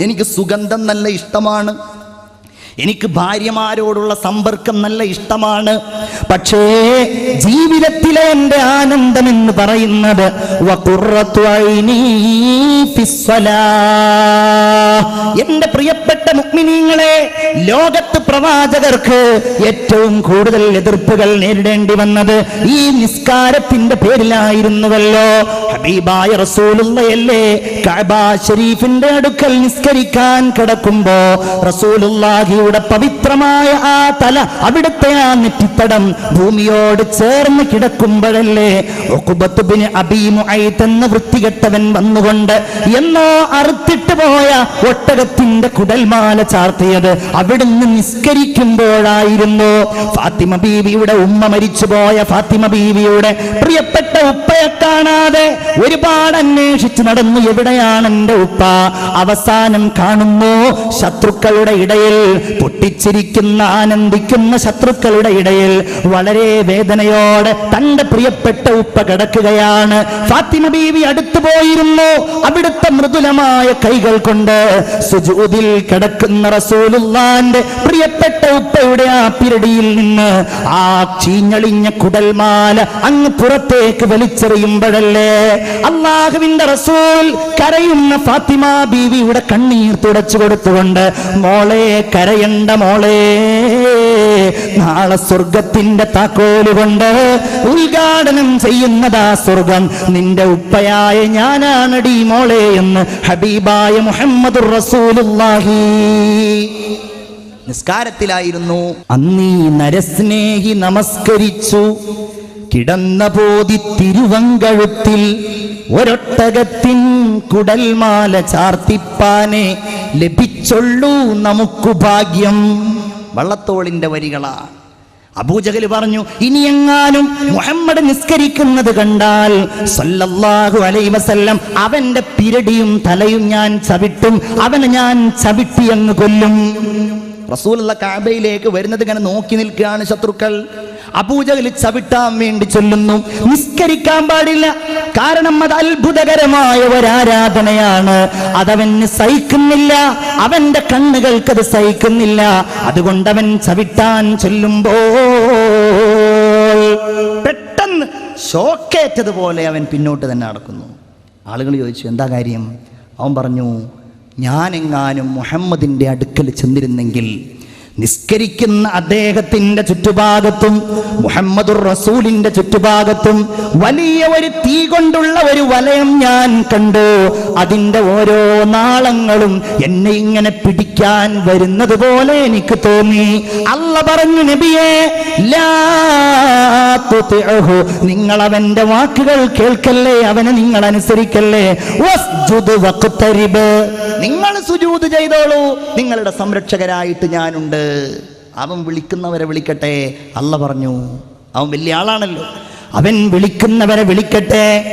എനിക്ക് സുഗന്ധം നല്ല ഇഷ്ടമാണ്. എനിക്ക് ഭാര്യമാരോടുള്ള സമ്പർക്കം നല്ല ഇഷ്ടമാണ്. പക്ഷേ ജീവിതത്തിലെ എന്റെ ആനന്ദം എന്ന് പറയുന്നത് എന്റെ പ്രിയപ്പെട്ട മുക്മിനീങ്ങളെ ലോകത്ത് പ്രവാചകർക്ക് ഏറ്റവും കൂടുതൽ എതിർപ്പുകൾ നേരിടേണ്ടി വന്നത് ഈ നിസ്കാരത്തിന്റെ പേരിലായിരുന്നുവല്ലോ. ഹബീബായ റസൂലുള്ളയല്ലേ കഅബ ഷരീഫിന്റെ അടുക്കൽ നിസ്കരിക്കാൻ കിടക്കുമ്പോ റസൂലുള്ളാഹിയുടെ പവിത്രമായ ആ തല അവിടുത്തെ ആ നെറ്റിത്തടം ഭൂമിയോട് ചേർന്ന് കിടക്കുമ്പോഴല്ലേ എന്ന വൃത്തികെട്ടവൻ വന്നുകൊണ്ട് എന്നോ അറുത്തിട്ട് പോയ ഒട്ടകത്തിന്റെ കുടൽമാല ചാർത്തിയത് അവിടുന്ന് നിസ്കരിക്കുമ്പോഴായിരുന്നു. ഫാത്തിമ ബീവിയുടെ ഉമ്മ മരിച്ചുപോയ ഫാത്തിമ ബീവിയുടെ പ്രിയപ്പെട്ട ഉപ്പയെ കാണാതെ ഒരുപാട് അന്വേഷിച്ച് നടന്നു എവിടെയാണ് എന്റെ ഉപ്പ? അവസാനം കാണുന്നു ശത്രുക്കളുടെ ഇടയിൽ പൊട്ടിച്ചിരിക്കുന്ന ആനന്ദിക്കുന്ന ശത്രുക്കളുടെ ഇടയിൽ വളരെ വേദനയോടെ തന്റെ പ്രിയപ്പെട്ട ഉപ്പ കിടക്കുകയാണ്. ഫാത്തിമ ബീവി അടുത്തു പോയിരുന്നു. അവിടുത്തെ മൃദുലമായ കൈകൾ കൊണ്ട് സുജൂതിൽ കിടക്കുന്ന റസൂലുള്ളാന്റെ പ്രിയപ്പെട്ട ഉപ്പയുടെ ആ പിരടിയിൽ നിന്ന് ആ ചീഞ്ഞളിഞ്ഞ കുടൽമാല അങ്ങ് പുറത്തേക്ക് വലിച്ചെറിയുമ്പോഴല്ലേ അള്ളാഹുവിന്റെ റസൂൽ കരയുന്ന ഫാത്തിമ ബീവിയുടെ കണ്ണീർ തുടച്ചു കൊടുത്തുകൊണ്ട് മോളെ കരയണ്ട മോളെ നാളെ സ്വർഗത്തിന്റെ താക്കോൽ കൊണ്ട് ഉദ്ഘാടനം ചെയ്യുന്നതാ സ്വർഗം. നിന്റെ ഉപ്പയായ ഞാനാണടി മോളെ എന്ന് ഹബീബായ മുഹമ്മദ് റസൂലുള്ളാഹി. നിസ്കാരത്തിലായിരുന്നു. അന്നീ നരസ്നേഹി നമസ്കരിച്ചു. കിടന്ന പോതി തിരുവങ്കഴുത്തിൽ ഒരൊട്ടകത്തിൻ കുടൽമാല ചാർത്തിപ്പാനെ ലഭിച്ചൊള്ളൂ നമുക്കു ഭാഗ്യം. വള്ളത്തോളിന്റെ വരികളാ. അബൂജഹൽ പറഞ്ഞു ഇനി എങ്ങാനും മുഹമ്മദ് നിസ്കരിക്കുന്നത് കണ്ടാൽ സല്ലല്ലാഹു അലൈഹി വസല്ലം അവന്റെ പിരടിയും തലയും ഞാൻ ചവിട്ടും അവനെ ഞാൻ ചവിട്ടിയെന്ന് കൊല്ലും. റസൂലുള്ള കാബയിലേക്ക് വരുന്നത് ഇങ്ങനെ നോക്കി നിൽക്കുകയാണ് ശത്രുക്കൾ. അപൂജകളിൽ ചവിട്ടാൻ വേണ്ടി ചൊല്ലുന്നു. നിസ്കരിക്കാൻ പാടില്ല. കാരണം അത് അത്ഭുതകരമായ ഒരാരാധനയാണ്. അതവന് സഹിക്കുന്നില്ല. അവന്റെ കണ്ണുകൾക്ക് അത് സഹിക്കുന്നില്ല. അതുകൊണ്ട് അവൻ ചവിട്ടാൻ ചൊല്ലുമ്പോൾ പെട്ടെന്ന് ഷോക്കേറ്റതുപോലെ അവൻ പിന്നോട്ട് തന്നെ നടക്കുന്നു. ആളുകൾ ചോദിച്ചു എന്താ കാര്യം? അവൻ പറഞ്ഞു ഞാനെങ്ങാനും മുഹമ്മദിന്റെ അടുക്കൽ ചെന്നിരുന്നെങ്കിൽ നിസ്കരിക്കുന്ന അദ്ദേഹത്തിന്റെ ചുറ്റുഭാഗത്തും മുഹമ്മദുർ റസൂലിന്റെ ചുറ്റുഭാഗത്തും വലിയ ഒരു തീ കൊണ്ടുള്ള ഒരു വലയം ഞാൻ കണ്ടു അതിന്റെ ഓരോ നാളങ്ങളും എന്നെ ഇങ്ങനെ പിടിക്കാൻ വരുന്നത് പോലെ എനിക്ക് തോന്നി അല്ല പറഞ്ഞു നബിയേ. നിങ്ങൾ അവന്റെ വാക്കുകൾ കേൾക്കല്ലേ അവനെ നിങ്ങൾ അനുസരിക്കല്ലേ. നിങ്ങൾ സുജൂത് ചെയ്തോളൂ നിങ്ങളുടെ സംരക്ഷകരായിട്ട് ഞാനുണ്ട് അവൻ വിളിക്കുന്നവരെ വിളിക്കട്ടെ അല്ല പറഞ്ഞു. അവൻ വലിയ ആളാണല്ലോ. അവൻ വിളിക്കുന്നവരെ വിളിക്കട്ടെ.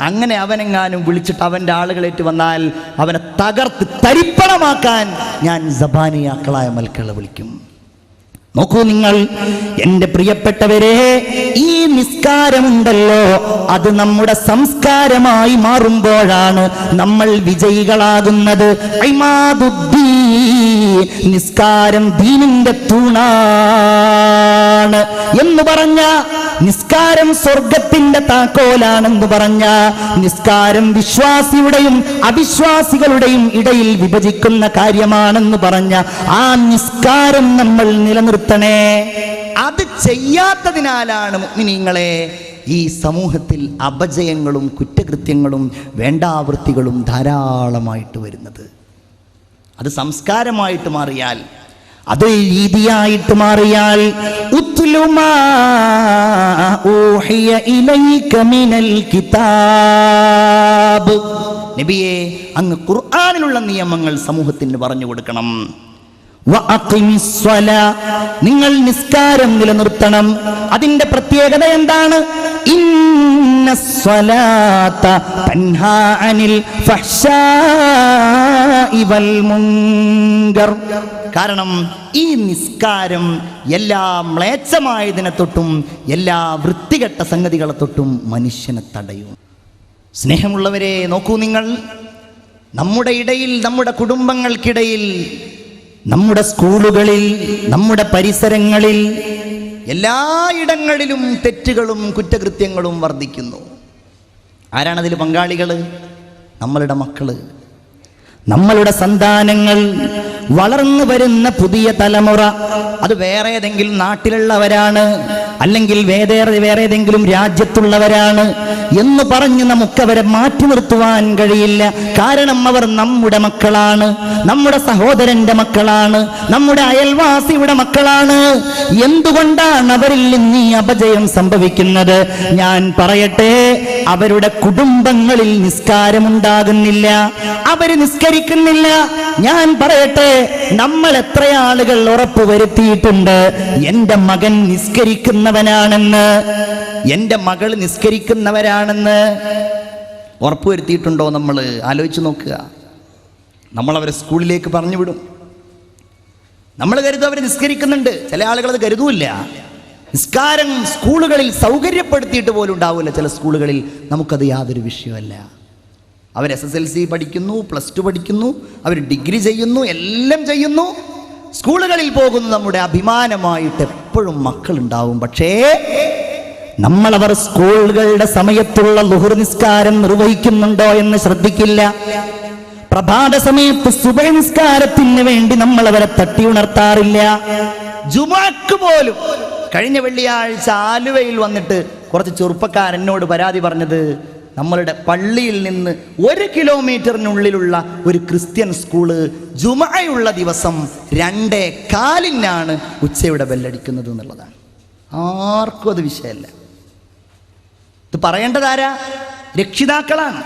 അങ്ങനെ അവനെങ്ങാനും വിളിച്ചിട്ട് അവന്റെ ആളുകളേറ്റ് വന്നാൽ അവനെ തകർത്ത് തരിപ്പണമാക്കാൻ ഞാൻ സബാനിയാക്കളായ മൽക്കളെ വിളിക്കും. നോക്കൂ നിങ്ങൾ എന്റെ പ്രിയപ്പെട്ടവരെ ഈ നിസ്കാരമുണ്ടല്ലോ അത് നമ്മുടെ സംസ്കാരമായി മാറുമ്പോഴാണ് നമ്മൾ വിജയികളാകുന്നത്. നിസ്കാരം ദീനിന്റെ തൂണാണ് എന്ന് പറഞ്ഞ നിസ്കാരം സ്വർഗത്തിന്റെ താക്കോലാണെന്ന് പറഞ്ഞ നിസ്കാരം വിശ്വാസിയുടെയും അവിശ്വാസികളുടെയും ഇടയിൽ വിഭജിക്കുന്ന കാര്യമാണെന്ന് പറഞ്ഞ ആ നിസ്കാരം നമ്മൾ നിലനിർത്തണേ അത് ചെയ്യാത്തതിനാലാണ് മുഗ്മിനീങ്ങളെ ഈ സമൂഹത്തിൽ അപജയങ്ങളും കുറ്റകൃത്യങ്ങളും വേണ്ടാവൃത്തികളും ധാരാളമായിട്ട് വരുന്നത്. അത് സംസ്കാരമായിട്ട് മാറിയാൽ അത് രീതിയായിട്ട് മാറിയാൽ നബിയെ അങ്ങ് ഖുർആാനിലുള്ള നിയമങ്ങൾ സമൂഹത്തിന് പറഞ്ഞു കൊടുക്കണം. നിങ്ങൾ നിസ്കാരം നിലനിർത്തണം. അതിന്റെ പ്രത്യേകത എന്താണ്? കാരണം ഈ നിസ്കാരം എല്ലാ മ്ലേച്ഛമായതിനെ തൊട്ടും എല്ലാ വൃത്തികെട്ട സംഗതികളെ തൊട്ടും മനുഷ്യനെ തടയും. സ്നേഹമുള്ളവരെ നോക്കൂ നിങ്ങൾ. നമ്മുടെ ഇടയിൽ നമ്മുടെ കുടുംബങ്ങൾക്കിടയിൽ നമ്മുടെ സ്കൂളുകളിൽ നമ്മുടെ പരിസരങ്ങളിൽ എല്ലായിടങ്ങളിലും തെറ്റുകളും കുറ്റകൃത്യങ്ങളും വർദ്ധിക്കുന്നു. ആരാണതിൽ പങ്കാളികൾ നമ്മളുടെ മക്കൾ. നമ്മളുടെ സന്താനങ്ങൾ വളർന്നു വരുന്ന പുതിയ തലമുറ. അത് വേറെ ഏതെങ്കിലും നാട്ടിലുള്ളവരാണ് അല്ലെങ്കിൽ വേറെ വേറെ ഏതെങ്കിലും രാജ്യത്തുള്ളവരാണ് എന്ന് പറഞ്ഞ് നമുക്കവരെ മാറ്റി നിർത്തുവാൻ കഴിയില്ല. കാരണം അവർ നമ്മുടെ മക്കളാണ് നമ്മുടെ സഹോദരന്റെ മക്കളാണ് നമ്മുടെ അയൽവാസിയുടെ മക്കളാണ്. എന്തുകൊണ്ടാണ് അവരിൽ നിന്ന് ഈ അപജയം സംഭവിക്കുന്നത്? ഞാൻ പറയട്ടെ. അവരുടെ കുടുംബങ്ങളിൽ നിസ്കാരമുണ്ടാകുന്നില്ല. അവർ നിസ്കരിക്കുന്നില്ല. ഞാൻ പറയട്ടെ നമ്മൾ എത്ര ആളുകൾ ഉറപ്പ് വരുത്തിയിട്ടുണ്ട്. എന്റെ മകൻ നിസ്കരിക്കുന്നവനാണെന്ന്. എന്റെ മകൾ നിസ്കരിക്കുന്നവരാണെന്ന്. ഉറപ്പ് വരുത്തിയിട്ടുണ്ടോ നമ്മൾ? ആലോചിച്ച് നോക്കുക. നമ്മൾ അവരെ സ്കൂളിലേക്ക് പറഞ്ഞു വിടും നമ്മൾ കരുതും അവർ നിസ്കരിക്കുന്നുണ്ട്. ചില ആളുകൾ അത് കരുതൂല്ല. നിസ്കാരം സ്കൂളുകളിൽ സൗകര്യപ്പെടുത്തിയിട്ട് പോലും ഉണ്ടാവില്ല. ചില സ്കൂളുകളിൽ നമുക്കത് യാതൊരു വിഷയമല്ല. അവർ എസ് എസ് എൽ സി പഠിക്കുന്നു പ്ലസ് ടു പഠിക്കുന്നു അവർ ഡിഗ്രി ചെയ്യുന്നു എല്ലാം ചെയ്യുന്നു. സ്കൂളുകളിൽ പോകുന്നു നമ്മുടെ അഭിമാനമായിട്ട് എപ്പോഴും മക്കളുണ്ടാവും. പക്ഷേ നമ്മളവർ സ്കൂളുകളുടെ സമയത്തുള്ള ലുഹുർ നിസ്കാരം നിർവഹിക്കുന്നുണ്ടോ എന്ന് ശ്രദ്ധിക്കില്ല. പ്രഭാത സമയത്ത് സുബഹ നിസ്കാരത്തിന് വേണ്ടി നമ്മൾ അവരെ തട്ടി ഉണർത്താറില്ല. ജുമാക്ക് പോലും കഴിഞ്ഞ വെള്ളിയാഴ്ച ആലുവയിൽ വന്നിട്ട് കുറച്ച് ചെറുപ്പക്കാരനോട് പരാതി പറഞ്ഞത് നമ്മളുടെ പള്ളിയിൽ നിന്ന് ഒരു കിലോമീറ്ററിനുള്ളിലുള്ള ഒരു ക്രിസ്ത്യൻ സ്കൂൾ ജുമയുള്ള ദിവസം രണ്ടേ കാലിനാണ് ഉച്ചയുടെ ബെല്ലടിക്കുന്നത് എന്നുള്ളതാണ്. ആർക്കും അത് വിഷയമല്ല. ഇത് പറയേണ്ടതാരാ രക്ഷിതാക്കളാണ്.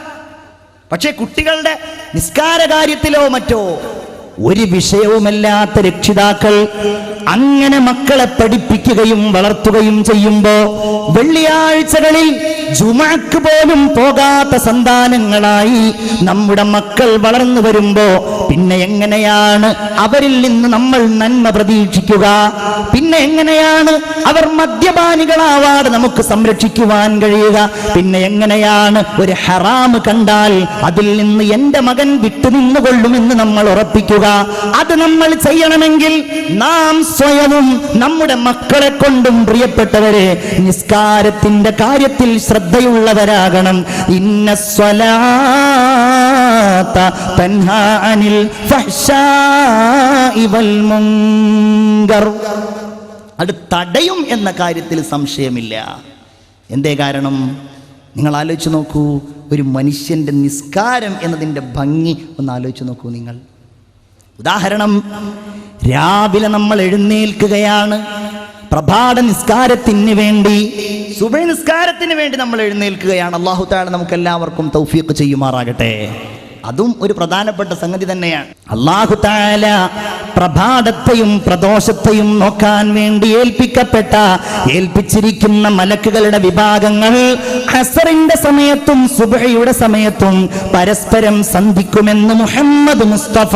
പക്ഷേ കുട്ടികളുടെ നിസ്കാര കാര്യത്തിലോ മറ്റോ ഒരു വിഷയവുമല്ലാത്ത രക്ഷിതാക്കൾ അങ്ങനെ മക്കളെ പഠിപ്പിക്കുകയും വളർത്തുകയും ചെയ്യുമ്പോ വെള്ളിയാഴ്ചകളിൽ ജുമാക്ക് പോലും പോകാത്ത സന്താനങ്ങളായി നമ്മുടെ മക്കൾ വളർന്നു വരുമ്പോ പിന്നെ എങ്ങനെയാണ് അവരിൽ നിന്ന് നമ്മൾ നന്മ പ്രതീക്ഷിക്കുക? പിന്നെ എങ്ങനെയാണ് അവർ മദ്യപാനികളാവാതെ നമുക്ക് സംരക്ഷിക്കുവാൻ കഴിയുക? പിന്നെ എങ്ങനെയാണ് ഒരു ഹറാം കണ്ടാൽ അതിൽ നിന്ന് എന്റെ മകൻ വിട്ടുനിന്നുകൊള്ളുമെന്ന് നമ്മൾ ഉറപ്പിക്കുക? അത് നമ്മൾ ചെയ്യണമെങ്കിൽ നാം സ്വയവും നമ്മുടെ മക്കളെ കൊണ്ടും പ്രിയപ്പെട്ടവരെ നിസ്കാരത്തിന്റെ കാര്യത്തിൽ ശ്രദ്ധയുള്ളവരാകണം. ഇന്ന സ്വലാത്ത തൻഹാ അനിൽ മുങ്കർ അത് തടയും എന്ന കാര്യത്തിൽ സംശയമില്ല. എന്തേ കാരണം? നിങ്ങൾ ആലോചിച്ച് നോക്കൂ ഒരു മനുഷ്യന്റെ നിസ്കാരം എന്നതിന്റെ ഭംഗി ഒന്ന് ആലോചിച്ച് നോക്കൂ നിങ്ങൾ. ഉദാഹരണം രാവിലെ നമ്മൾ എഴുന്നേൽക്കുകയാണ്. പ്രഭാത നിസ്കാരത്തിന് വേണ്ടി സുബൈ നിസ്കാരത്തിന് വേണ്ടി നമ്മൾ എഴുന്നേൽക്കുകയാണ്. അള്ളാഹു താല നമുക്ക് എല്ലാവർക്കും തൗഫീഖ് ചെയ്യുമാറാകട്ടെ. അതും ഒരു പ്രധാനപ്പെട്ട സംഗതി തന്നെയാണ്. അള്ളാഹു താല പ്രഭാതത്തെയും പ്രദോഷത്തെയും നോക്കാൻ വേണ്ടി ഏൽപ്പിക്കപ്പെട്ട ഏൽപ്പിച്ചിരിക്കുന്ന മലക്കുകളുടെ വിഭാഗങ്ങൾ ഹസറിന്റെ സമയത്തും സുബഹയുടെ സമയത്തും പരസ്പരം സന്ധിക്കുമെന്ന് മുഹമ്മദ് മുസ്തഫ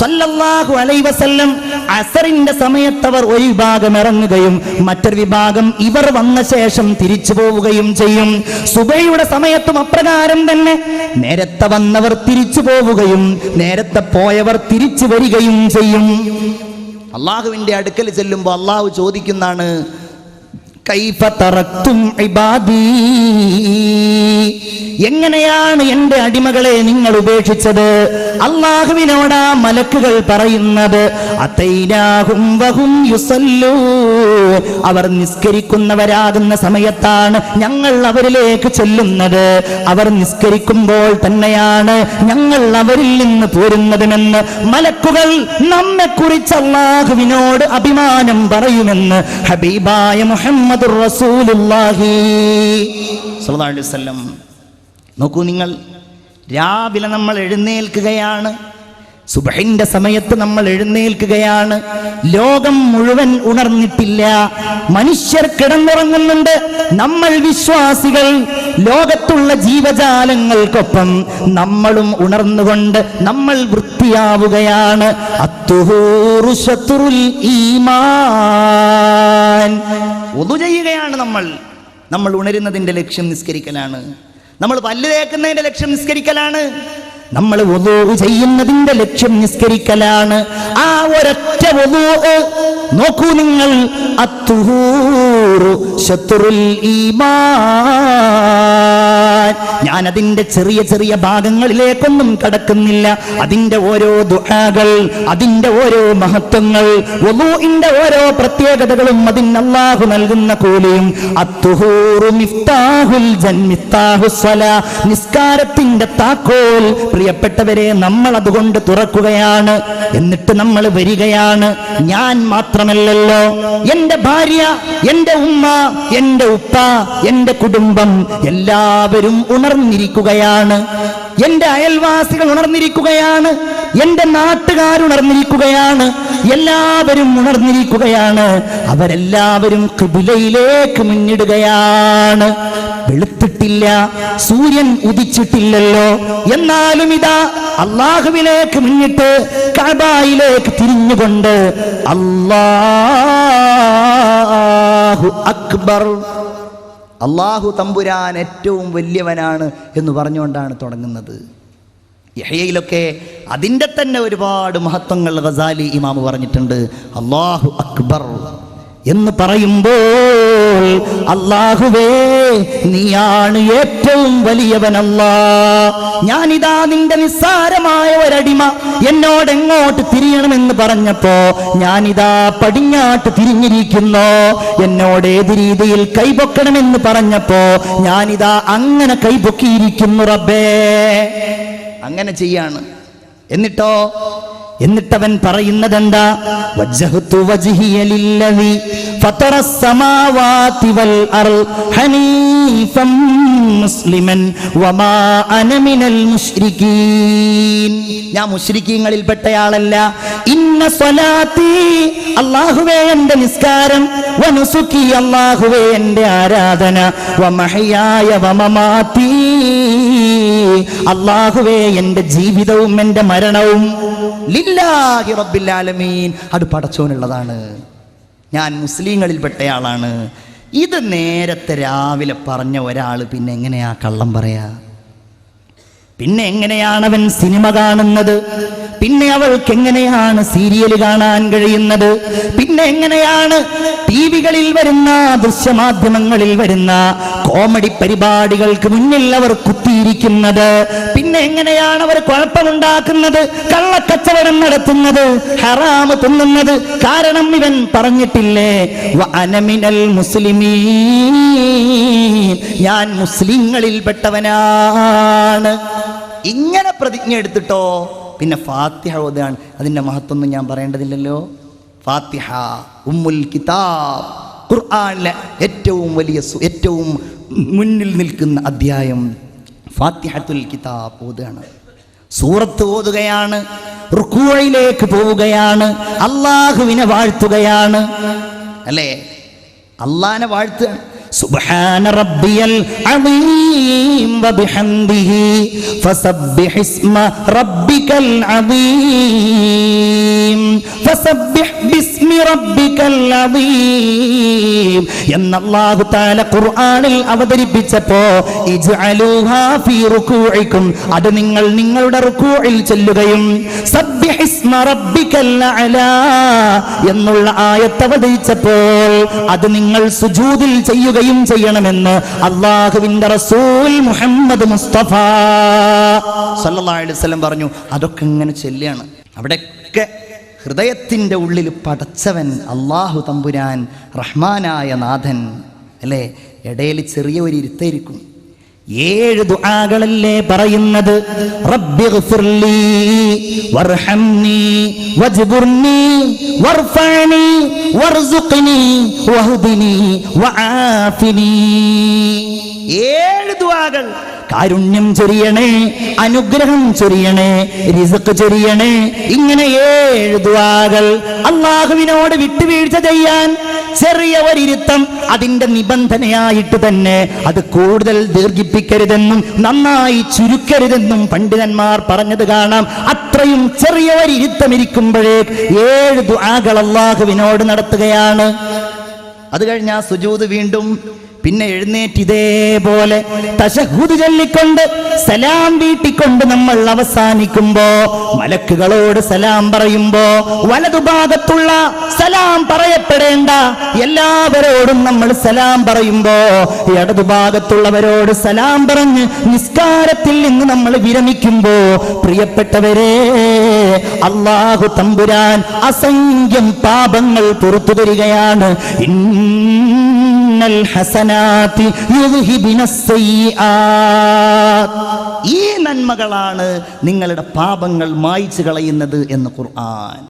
സല്ലല്ലാഹു അലൈ വസല്ലം അസറിന്റെ സമയത്തവർ ഒരു വിഭാഗം ഇറങ്ങുകയും മറ്റൊരു വിഭാഗം ഇവർ വന്ന ശേഷം തിരിച്ചു പോവുകയും ചെയ്യും. സുബൈയുടെ സമയത്തും അപ്രകാരം തന്നെ നേരത്തെ വന്നവർ തിരിച്ചു പോവുകയും നേരത്തെ പോയവർ തിരിച്ചു വരികയും ചെയ്യും. അള്ളാഹുവിന്റെ അടുക്കൽ ചെല്ലുമ്പോൾ അള്ളാഹു ചോദിക്കുന്നതാണ് എങ്ങനെയാണ് എന്റെ അടിമകളെ നിങ്ങൾ ഉപേക്ഷിച്ചത്? അള്ളാഹുവിനോടാ മലക്കുകൾ പറയുന്നത് അവർ നിസ്കരിക്കുന്നവരാകുന്ന സമയത്താണ് ഞങ്ങൾ അവരിലേക്ക് ചെല്ലുന്നത്. അവർ നിസ്കരിക്കുമ്പോൾ തന്നെയാണ് ഞങ്ങൾ അവരിൽ നിന്ന് പോരുന്നതുമെന്ന് മലക്കുകൾ നമ്മെ കുറിച്ച് അള്ളാഹുവിനോട് അഭിമാനം പറയുമെന്ന് ഹബീബായ മുഹമ്മദ് വസല്ലം. നോക്കൂ നിങ്ങൾ രാവിലെ നമ്മൾ എഴുന്നേൽക്കുകയാണ് സുബഹിന്റെ സമയത്ത് നമ്മൾ എഴുന്നേൽക്കുകയാണ് ലോകം മുഴുവൻ ഉണർന്നിട്ടില്ല മനുഷ്യർ കിടന്നുറങ്ങുന്നുണ്ട് നമ്മൾ വിശ്വാസികൾ ലോകത്തുള്ള ജീവജാലങ്ങൾക്കൊപ്പം നമ്മളും ഉണർന്നുകൊണ്ട് നമ്മൾ വൃത്തിയാവുകയാണ്. അത്തുഹൂറു ശത്രുൽ ഈമാൻ ഒതു ചെയ്യുകയാണ് നമ്മൾ. നമ്മൾ ഉണരുന്നതിന്റെ ലക്ഷ്യം നിസ്കരിക്കലാണ്. നമ്മൾ പല്ല് തേക്കുന്നതിന്റെ ലക്ഷ്യം നിസ്കരിക്കലാണ്. നമ്മൾ വധു ചെയ്യുന്നതിന്റെ ലക്ഷ്യം നിസ്കരിക്കലാണ്. ആ ഒരൊറ്റ വധു നോക്കൂ നിങ്ങൾ ഞാൻ അതിന്റെ ചെറിയ ചെറിയ ഭാഗങ്ങളിലേക്കൊന്നും കടക്കുന്നില്ല. അതിന്റെ ഓരോ ദുആകൾ അതിന്റെ ഓരോ മഹത്വങ്ങൾ വധുവിന്റെ ഓരോ പ്രത്യേകതകളും അതിന് അള്ളാഹു നൽകുന്ന കൂലിയും. നിസ്കാരത്തിന്റെ താക്കോൽ പ്രിയപ്പെട്ടവരെ നമ്മൾ അതുകൊണ്ട് തുറക്കുകയാണ്. എന്നിട്ട് നമ്മൾ വരികയാണ്. ഞാൻ മാത്രമല്ലല്ലോ. എന്റെ ഭാര്യ എന്റെ ഉമ്മ എന്റെ ഉപ്പ എന്റെ കുടുംബം എല്ലാവരും ഉണർന്നിരിക്കുകയാണ്. എന്റെ അയൽവാസികൾ ഉണർന്നിരിക്കുകയാണ്. എന്റെ നാട്ടുകാർ ഉണർന്നിരിക്കുകയാണ്. എല്ലാവരും ഉണർന്നിരിക്കുകയാണ്. അവരെല്ലാവരും കിബിലയിലേക്ക് മുന്നിടുകയാണ്. വെളുത്തിട്ടില്ല സൂര്യൻ ഉദിച്ചിട്ടില്ലല്ലോ. എന്നാലും ഇതാ അള്ളാഹുവിലേക്ക് മുന്നിട്ട് കബായിലേക്ക് തിരിഞ്ഞുകൊണ്ട് അല്ലാഹു അക്ബർ. അള്ളാഹു തമ്പുരാൻ ഏറ്റവും വലിയവനാണ് എന്ന് പറഞ്ഞുകൊണ്ടാണ് തുടങ്ങുന്നത്. യഹയയിലൊക്കെ അതിന്റെ തന്നെ ഒരുപാട് മഹത്വങ്ങൾ ഗസാലി ഇമാമ് പറഞ്ഞിട്ടുണ്ട്. അള്ളാഹു അക്ബർ. എന്ന് പറയുമ്പോൾ അള്ളാഹുവേ നീയാണ് ഏറ്റവും വലിയവനല്ല. ഞാനിതാ നിന്റെ നിസ്സാരമായ ഒരടിമ എന്നോട് എങ്ങോട്ട് തിരിയണമെന്ന് പറഞ്ഞപ്പോ ഞാനിതാ പടിഞ്ഞാട്ട് തിരിഞ്ഞിരിക്കുന്നു. എന്നോട് ഏത് രീതിയിൽ കൈപൊക്കണമെന്ന് പറഞ്ഞപ്പോ ഞാനിതാ അങ്ങനെ കൈപൊക്കിയിരിക്കുന്നു റബ്ബേ. അങ്ങനെ ചെയ്യാണ്. എന്നിട്ടോ എന്നിട്ടവൻ പറയുന്നതെന്താ? ഞാൻ മുസ്ലിക്കീങ്ങളിൽപ്പെട്ടയാളല്ല ഇൻ അല്ലാഹുവേ എന്റെ നിസ്കാരം. വനുസുക്കി അല്ലാഹുവേ എന്റെ ആരാധന. വമഹയായ വമമാത്തി. അള്ളാഹുവേ എന്റെ ജീവിതവും എന്റെ മരണവും. ലില്ലാഹി റബ്ബിൽ ആലമീൻ. അത് പടച്ചോനുള്ളതാണ്. ഞാൻ മുസ്ലിങ്ങളിൽപ്പെട്ടയാളാണ്. ഇത് നേരത്തെ രാവിലെ പറഞ്ഞ ഒരാൾ പിന്നെ എങ്ങനെയാ കള്ളം പറയാ? പിന്നെ എങ്ങനെയാണ് അവൻ സിനിമ കാണുന്നത്? പിന്നെ അവൾക്ക് എങ്ങനെയാണ് സീരിയൽ കാണാൻ കഴിയുന്നത്? പിന്നെ എങ്ങനെയാണ് ടി വികളിൽ വരുന്ന ദൃശ്യമാധ്യമങ്ങളിൽ വരുന്ന കോമഡി പരിപാടികൾക്ക് മുന്നിൽ അവർ കുത്തിയിരിക്കുന്നത്? പിന്നെ എങ്ങനെയാണ് അവർ കുഴപ്പമുണ്ടാക്കുന്നത്? കള്ളക്കച്ചവടം നടത്തുന്നത് ഹറാമ് തിന്നുന്നത്? കാരണം ഇവൻ പറഞ്ഞിട്ടില്ലേ അനമിനൽ മുസ്ലിമീ ഞാൻ മുസ്ലിങ്ങളിൽപ്പെട്ടവനാണ്. ഇങ്ങനെ പ്രതിജ്ഞ എടുത്തിട്ടോ? പിന്നെ ഫാത്തിഹ ഓതാണ്. അതിന്റെ മഹത്വമൊന്നും ഞാൻ പറയേണ്ടതില്ലല്ലോ. ഫാത്തിഹ ഉമ്മുൽ കിതാബ് ഖുർആാനിലെ ഏറ്റവും വലിയ ഏറ്റവും മുന്നിൽ നിൽക്കുന്ന അധ്യായം ഫാത്തിഹത്തുൽ കിതാബ് ഓതുകയാണ് സൂറത്ത് ഓതുകയാണ് റുക്കൂഴയിലേക്ക് പോവുകയാണ് അള്ളാഹുവിനെ വാഴ്ത്തുകയാണ്. അല്ലേ? അള്ളാഹിനെ വാഴ്ത്തുകയാണ് സുബ്ഹാന റബ്ബിയൽ അളീം വബിഹംദിഹി ഫസബ്ബിഹ് ഇസ്മ റബ്ബിക്കൽ അളീം ഫസബ്ബിഹ് ബിസ്മി റബ്ബിക്കൽ അളീം എന്ന അല്ലാഹു തആല ഖുർആനിൽ അവതരിപ്പിച്ചപ്പോൾ ഇജ്അലൂഹാ ഫീ റുകൂഇക്കും അത് നിങ്ങൾ നിങ്ങളുടെ റുകൂഇൽ ചൊല്ലുകയും സബ്ബിഹ് ഇസ്മ റബ്ബിക്കൽ അലാ എന്നുള്ള ആയത്ത് അവതരിച്ചപ്പോൾ അത് നിങ്ങൾ സുജൂദിൽ ചെയ്യുകയും ചെയ്യണമെന്ന് അള്ളാഹുവിന്റെ റസൂൽ മുഹമ്മദ് മുസ്തഫ സല്ലാസ്ലം പറഞ്ഞു. അതൊക്കെ ഇങ്ങനെ ചെല്ലുകയാണ്. അവിടെയൊക്കെ ഹൃദയത്തിന്റെ ഉള്ളിൽ പടച്ചവൻ അള്ളാഹു തമ്പുരാൻ റഹ്മാനായ നാഥൻ അല്ലേ? ഇടയിൽ ചെറിയ ഒരു ഇരുത്തായിരിക്കും ഏഴ് ദുആകളല്ലേ പറയുന്നത്? റബ്ബിഗ്ഫിർലി വർഹംനി വജ്ബുർനി വർഫഅനി വർസുഖ്നി വഹ്ദിനി വആഫിനി ഏഴ് ദുആകൾ കാരുണ്യം ചൊരിയണേ അനുഗ്രഹം ചൊരിയണേ റിസക്ക് ചൊരിയണേ. ഇങ്ങനെ ഏഴ് ദുആകൾ അള്ളാഹുവിനോട് വിട്ടുവീഴ്ച ചെയ്യാൻ ചെറിയ ഒരിരുത്തം അതിന്റെ നിബന്ധനയായിട്ട് തന്നെ അത് കൂടുതൽ ദീർഘിപ്പിക്കരുതെന്നും നന്നായി ചുരുക്കരുതെന്നും പണ്ഡിതന്മാർ പറഞ്ഞത് കാണാം. അത്രയും ചെറിയ ഒരിരുത്തം ഇരിക്കുമ്പോഴേ ഏഴ് ദുആകൾ അള്ളാഹുവിനോട് നടത്തുകയാണ്. അത് കഴിഞ്ഞ് ആ സുജൂത് വീണ്ടും പിന്നെ എഴുന്നേറ്റ് ഇതേപോലെ തശഹുദ് ചൊല്ലിക്കൊണ്ട് സലാം വീട്ടിക്കൊണ്ട് നമ്മൾ അവസാനിക്കുമ്പോ മലക്കുകളോട് സലാം പറയുമ്പോ വലതുഭാഗത്തുള്ള സലാം പറയപ്പെടേണ്ട എല്ലാവരോടും നമ്മൾ സലാം പറയുമ്പോ ഇടതുഭാഗത്തുള്ളവരോട് സലാം പറഞ്ഞ് നിസ്കാരത്തിൽ നിന്ന് നമ്മൾ വിരമിക്കുമ്പോ പ്രിയപ്പെട്ടവരെ അള്ളാഹു തമ്പുരാൻ അസംഖ്യം പാപങ്ങൾ പുറത്തു തരികയാണ്. ഇന്നൽ ഹസനാത്തി ഈ നന്മകളാണ് നിങ്ങളുടെ പാപങ്ങൾ മായ്ച്ചു കളയുന്നത് എന്ന് ഖുർആൻ.